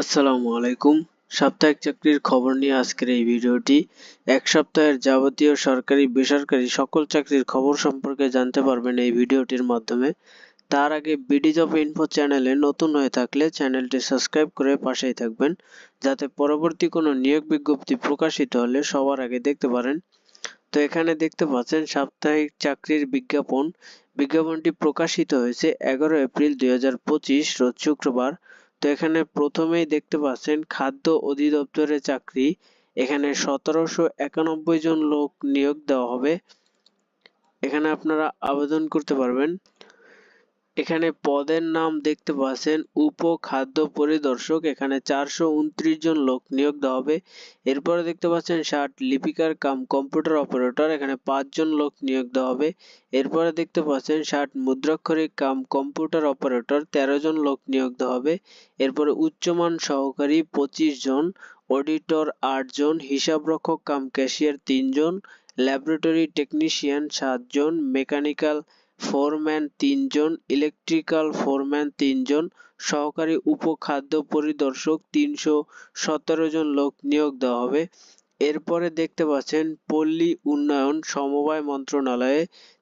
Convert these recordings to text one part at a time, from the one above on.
আসসালামু আলাইকুম। সাপ্তাহিক চাকরির খবর নিয়ে আজকের এই ভিডিওটি। এক সপ্তাহের যাবতীয় সরকারি, বেসরকারি সকল চাকরির খবর সম্পর্কে জানতে পারবেন এই ভিডিওটির মাধ্যমে। তার আগে বিডি জব ইনফো চ্যানেলে নতুন হয়ে থাকলে চ্যানেলটি সাবস্ক্রাইব করে পাশেই থাকবেন, যাতে পরবর্তী কোনো নিয়োগ বিজ্ঞপ্তি প্রকাশিত হলে সবার আগে দেখতে পারেন। তো এখানে দেখতে পাচ্ছেন, সাপ্তাহিক চাকরির বিজ্ঞাপন। বিজ্ঞাপনটি প্রকাশিত হয়েছে এগারো এপ্রিল দুই হাজার পঁচিশ, রোজ শুক্রবার। তো এখানে প্রথমেই দেখতে পাচ্ছেন খাদ্য অধিদপ্তরের চাকরি। এখানে সতেরোশো একানব্বই জন লোক নিয়োগ দেওয়া হবে। এখানে আপনারা আবেদন করতে পারবেন। এখানে পদের নাম দেখতে পাচ্ছেন উপ খাদ্য পরিদর্শক। এখানে চারশো উনত্রিশ জন লোক নিয়োগ দেওয়া হবে। এরপরে দেখতে পাচ্ছেন ষাট লিপিকার কাম কম্পিউটার অপারেটর, এখানে পাঁচজন লোক নিয়োগ দেওয়া হবে। এরপরে দেখতে পাচ্ছেন ষাট মুদ্রাক্ষরিক কাম কম্পিউটার অপারেটর, তেরো জন লোক নিয়োগ দেওয়া হবে। এরপরে উচ্চমান সহকারী পঁচিশ জন, অডিটর আট জন হিসাবরক্ষক কাম ক্যাশিয়ার তিনজন ল্যাবরেটরি টেকনিশিয়ান সাতজন মেকানিক্যাল ফোরম্যান তিনজন, ইলেকট্রিক্যাল ফোরম্যান তিনজন, সহকারী উপখাদ্য পরিদর্শক তিনশো সতেরো জন লোক নিয়োগ দেওয়া হবে। এরপরে দেখতে পাচ্ছেন, পল্লী উন্নয়ন সমবায় মন্ত্রণালয়ে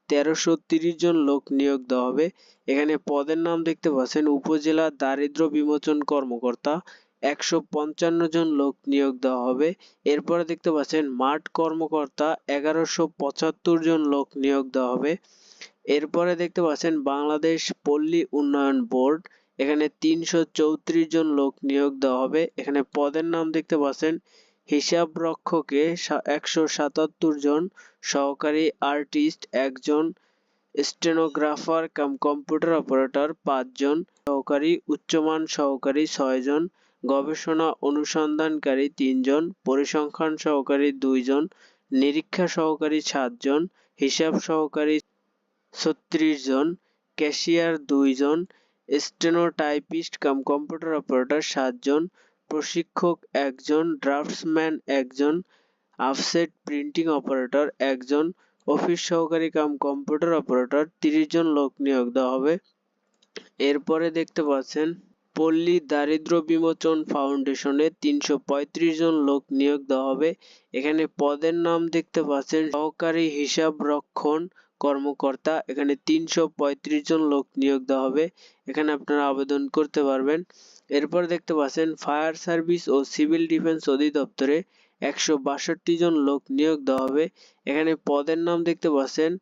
তেরোশো তিরিশ জন লোক নিয়োগ দেওয়া হবে। এখানে পদের নাম দেখতে পাচ্ছেন, উপজেলা দারিদ্র বিমোচন কর্মকর্তা, একশো পঞ্চান্ন জন লোক নিয়োগ দেওয়া হবে। এরপরে দেখতে পাচ্ছেন, মাঠ কর্মকর্তা, এগারোশো পঁচাত্তর জন লোক নিয়োগ দেওয়া হবে। এরপরে দেখতে পাচ্ছেন বাংলাদেশ পল্লী উন্নয়ন বোর্ড। এখানে তিনশো চৌত্রিশ জন লোক নিয়োগ দেওয়া হবে। এখানে পদের নাম দেখতে পাচ্ছেন হিসাব রক্ষকে একশো সাতাত্তর জন, সহকারী আর্টিস্ট একজন, স্টেনোগ্রাফার, কাম কম্পিউটার অপারেটর পাঁচজন সহকারী, উচ্চমান সহকারী ছয়জন গবেষণা অনুসন্ধানকারী তিনজন পরিসংখ্যান সহকারী দুইজন নিরীক্ষা সহকারী সাতজন হিসাব সহকারী ছত্রিশ জন, ক্যাশিয়ার দুইজন স্টেনোটাইপিস্ট কাম কম্পিউটার অপারেটর সাতজন প্রশিক্ষক একজন ড্রাফটসম্যান একজন অফসেট প্রিন্টিং অপারেটর একজন অফিস সহকারী কাম কম্পিউটার অপারেটর তিরিশ জন লোক নিয়োগ দেওয়া হবে। এরপরে দেখতে পাচ্ছেন, পল্লী দারিদ্র বিমোচন ফাউন্ডেশনে তিনশো পঁয়ত্রিশ জন লোক নিয়োগ দেওয়া হবে। এখানে পদের নাম দেখতে পাচ্ছেন, সহকারী হিসাব রক্ষণ কর্মকর্তা, এখানে তিনশো পঁয়ত্রিশ জন লোক নিয়োগ দেওয়া হবে। এখানে আপনারা আবেদন করতে পারবেন। এরপর দেখতে পাচ্ছেন, ফায়ার সার্ভিস ও সিভিল ডিফেন্স অধিদপ্তরে একশো বাষট্টি জন লোক নিয়োগ দেওয়া হবে। এখানে পদের নাম দেখতে পাচ্ছেন,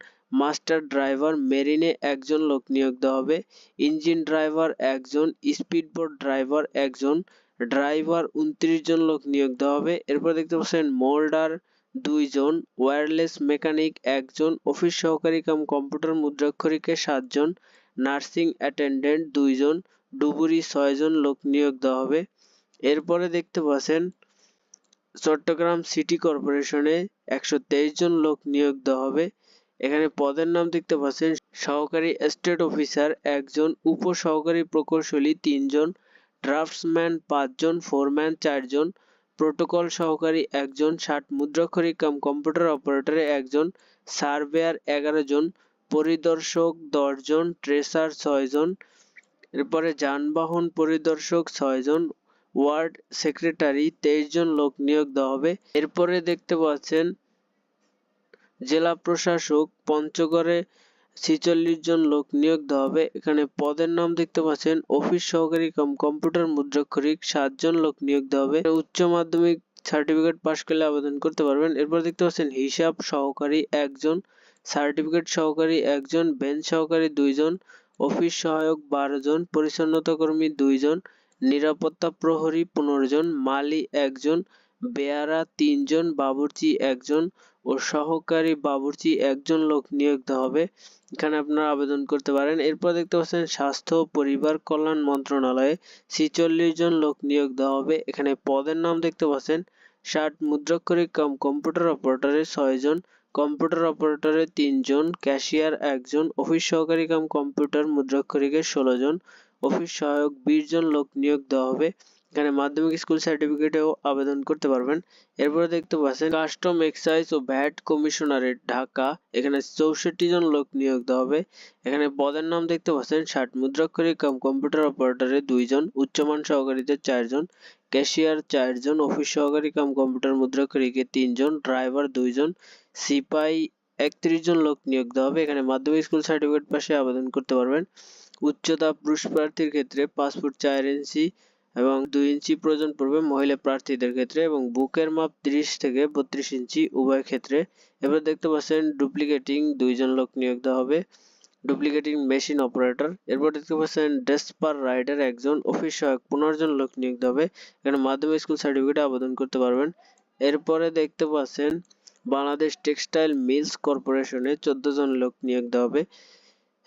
মাস্টার ড্রাইভার মেরিনে একজন লোক নিয়োগ দেওয়া হবে, ইঞ্জিন ড্রাইভার একজন, স্পিডবোট ড্রাইভার একজন, ড্রাইভার উনত্রিশ জন লোক নিয়োগ দেওয়া হবে। এরপর দেখতে পাচ্ছেন, মোল্ডার দুইজন ওয়্যারলেস মেকানিক, একজন অফিস সহকারী কাম কম্পিউটার মুদ্রাক্ষরিকে, সাতজন নার্সিং অ্যাটেন্ডেন্ট, দুইজন ডুবুরি, ছয়জন লোক নিয়োগ দেওয়া হবে। এরপরে দেখতে পাচ্ছেন চট্টগ্রাম সিটি কর্পোরেশনে একশো তেইশ জন লোক নিয়োগ দেওয়া হবে। এখানে পদের নাম দেখতে পাচ্ছেন সহকারী স্টেট অফিসার, একজন উপ সহকারী প্রকৌশলী, তিনজন ড্রাফটসম্যান, পাঁচজন ফোরম্যান, চারজন প্রোটোকল সহকারী একজন ষাট মুদ্রাক্ষরিক কাম কম্পিউটার অপারেটরে একজন সার্ভেয়ার এগারো জন, পরিদর্শক দশ দশজন ট্রেসার ছয়জন এরপরে যানবাহন পরিদর্শক ছয়জন ওয়ার্ড সেক্রেটারি তেইশ জন লোক নিয়োগ দেওয়া হবে। এরপরে দেখতে পাচ্ছেন, জেলা প্রশাসক পঞ্চগড়ে ছিচল্লিশ জন লোক নিয়োগ দেওয়া হবে। এখানে পদের নাম দেখতে পাচ্ছেন, অফিস সহকারী কাম, কম্পিউটার মুদ্রাক্ষরিক সাতজন লোক নিয়োগ দেওয়া হবে। উচ্চ মাধ্যমিক সার্টিফিকেট পাশ করলে আবেদন করতে পারবেন। এরপর দেখতে পাচ্ছেন, হিসাব সহকারী একজন, সার্টিফিকেট সহকারী একজন, বেঞ্চ সহকারী দুইজন, অফিস সহায়ক বারো জন, পরিচ্ছন্নতা কর্মী দুইজন নিরাপত্তা প্রহরী পনেরো জন মালি একজন, বেয়ারা তিনজন বাবুর্চি একজন ও সহকারী বাবুর্চি একজন লোক নিয়োগ দেওয়া হবে। এখানে আপনারা আবেদন করতে পারেন। এরপর দেখতে পাচ্ছেন, স্বাস্থ্য পরিবার কল্যাণ মন্ত্রণালয়ে ছিচল্লিশ জন লোক নিয়োগ দেওয়া হবে। এখানে পদের নাম দেখতে পাচ্ছেন, ষাট মুদ্রাক্ষরিক কাম কম্পিউটার অপারেটরে ছয় জন, কম্পিউটার অপারেটরে তিনজন ক্যাশিয়ার একজন অফিস সহকারী কাম কম্পিউটার মুদ্রাক্ষরিকের ষোলো জন, অফিস সহায়ক বিশ জন লোক নিয়োগ দেওয়া হবে। এখানে মাধ্যমিক স্কুল সার্টিফিকেটেও আবেদন করতে পারবেন। এরপরে দেখতে পাচ্ছেন কাস্টম এক্সাইজ ও ভ্যাট কমিশনারেট ঢাকা। এখানে চৌষট্টি জন লোক নিয়োগ দেওয়া হবে। এখানে পদের নাম দেখতে পাচ্ছেন, ষাট মুদ্রাক্ষরী কাম কম্পিউটার অপারেটরে দুইজন উচ্চমান সহকারীতে চারজন ক্যাশিয়ার চারজন অফিস সহকারী কাম কম্পিউটার মুদ্রাক্ষরীকে তিনজন ড্রাইভার দুইজন সিপাই একত্রিশ জন লোক নিয়োগ দেওয়া হবে। এখানে মাধ্যমিক স্কুল সার্টিফিকেট পাশে আবেদন করতে পারবেন। উচ্চতা পুরুষ প্রার্থীর ক্ষেত্রে পাসপোর্ট চার ইঞ্চি এবং দুই ইঞ্চি প্রয়োজন পড়বে মহিলা প্রার্থীদের ক্ষেত্রে এবং বুকের মাপ ত্রিশ থেকে বত্রিশ ইঞ্চি উভয় ক্ষেত্রে। এবার দেখতে পাচ্ছেন ডুপ্লিকেটিং দুইজন লোক নিয়োগ দেওয়া হবে। Duplicating machine operator. এরপর দেখতে পাচ্ছেন ডেস্পার রাইডার একজন অফিস সহায়ক পনেরো জন লোক নিয়োগ দেওয়া হবে। এখানে মাধ্যমিক স্কুল সার্টিফিকেটে আবেদন করতে পারবেন। এরপরে দেখতে পাচ্ছেন বাংলাদেশ টেক্সটাইল মিলস কর্পোরেশনে চোদ্দ জন লোক নিয়োগ দেওয়া হবে।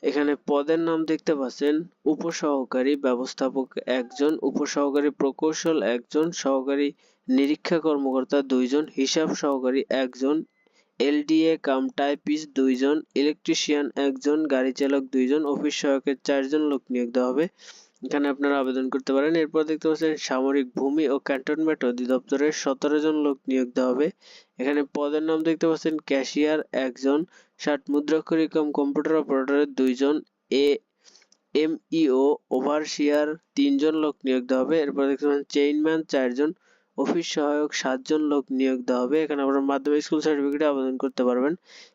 এখানে পদের নাম দেখতে পাচ্ছেন উপসহকারী ব্যবস্থাপক একজন, উপসহকারী প্রকৌশল একজন, সহকারী নিরীক্ষা কর্মকর্তা দুইজন, হিসাব সহকারী একজন, এলডিএ, কাম টাইপিস্ট দুইজন, ইলেকট্রিশিয়ান একজন, গাড়ি চালক দুইজন, অফিস সহায়কের চারজন লোক নিয়োগ দেওয়া হবে। এখানে আপনারা আবেদন করতে পারেন। এরপর দেখতে পাচ্ছেন সামরিক ভূমি ও ক্যান্টনমেন্ট অধিদপ্তরের সতেরো জন লোক নিয়োগ দেওয়া হবে। এখানে পদের নাম দেখতে পাচ্ছেন ক্যাশিয়ার একজন ষাট মুদ্রাক্ষরী কাম কম্পিউটার অপারেটরের দুইজন এ, এমইও ওভারসিয়ার তিনজন লোক নিয়োগ দেওয়া হবে। এরপর দেখতে পাচ্ছেন, চেইনম্যান চারজন, অফিস সহায়ক সাতজন লোক নিয়োগ দেওয়া হবে। এখানে আপনারা মাধ্যমিক স্কুল সার্টিফিকেটে আবেদন করতে পারবেন।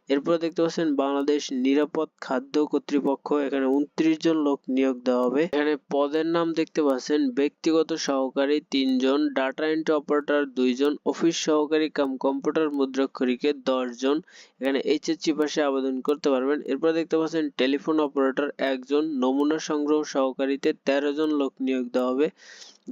এরপর দেখতে পাচ্ছেন বাংলাদেশ নিরাপদ খাদ্য কর্তৃপক্ষ, এখানে উনত্রিশ জন লোক নিয়োগ দেওয়া হবে। এখানে পদের নাম দেখতে পাচ্ছেন ব্যক্তিগত সহকারী তিনজন ডাটা এন্ট্রি অপারেটর দুইজন অফিস সহকারী কাম কম্পিউটার মুদ্রাক্ষরীকে জন এখানে এইচএসসি পাশে আবেদন করতে পারবেন। এরপর দেখতে পাচ্ছেন টেলিফোন অপারেটর একজন, নমুনা সংগ্রহ সহকারীতে তেরো জন লোক নিয়োগ দেওয়া হবে।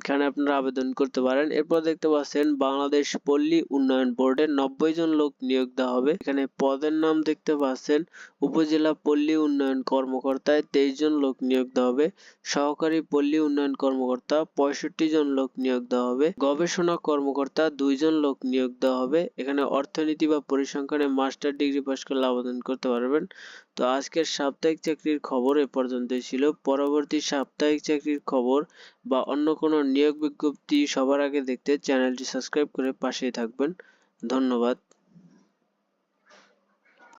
এখানে আপনারা আবেদন করতে পারেন। এরপর দেখতে পাচ্ছেন বাংলাদেশ পল্লী উন্নয়ন বোর্ডে নব্বই জন লোক নিয়োগ দেওয়া হবে। এখানে পদের নাম দেখতে পাচ্ছেন উপজেলা পল্লী উন্নয়ন কর্মকর্তায় তেইশ জন লোক নিয়োগ দেওয়া হবে। সহকারী পল্লী উন্নয়ন কর্মকর্তা পঁয়ষট্টি জন লোক নিয়োগ দেওয়া হবে। গবেষণা কর্মকর্তা দুইজন লোক নিয়োগ দেওয়া হবে। এখানে অর্থনীতি বা পরিসংখ্যানে মাস্টার ডিগ্রি পাশ করলে আবেদন করতে পারবেন। তো আজকের সাপ্তাহিক চাকরির খবর এ পর্যন্তই ছিল। পরবর্তী সাপ্তাহিক চাকরির খবর বা অন্য কোনো নিয়োগ বিজ্ঞপ্তি সবার আগে দেখতে চ্যানেলটি সাবস্ক্রাইব করে পাশেই থাকবেন। ধন্যবাদ।